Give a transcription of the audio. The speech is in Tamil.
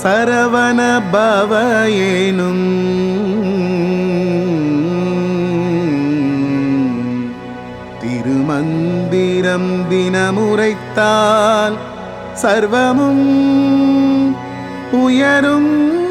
சரவண பவ ஏனும். திருமந்திரம் தினமுரைத்தால் சர்வமும் உயரும்.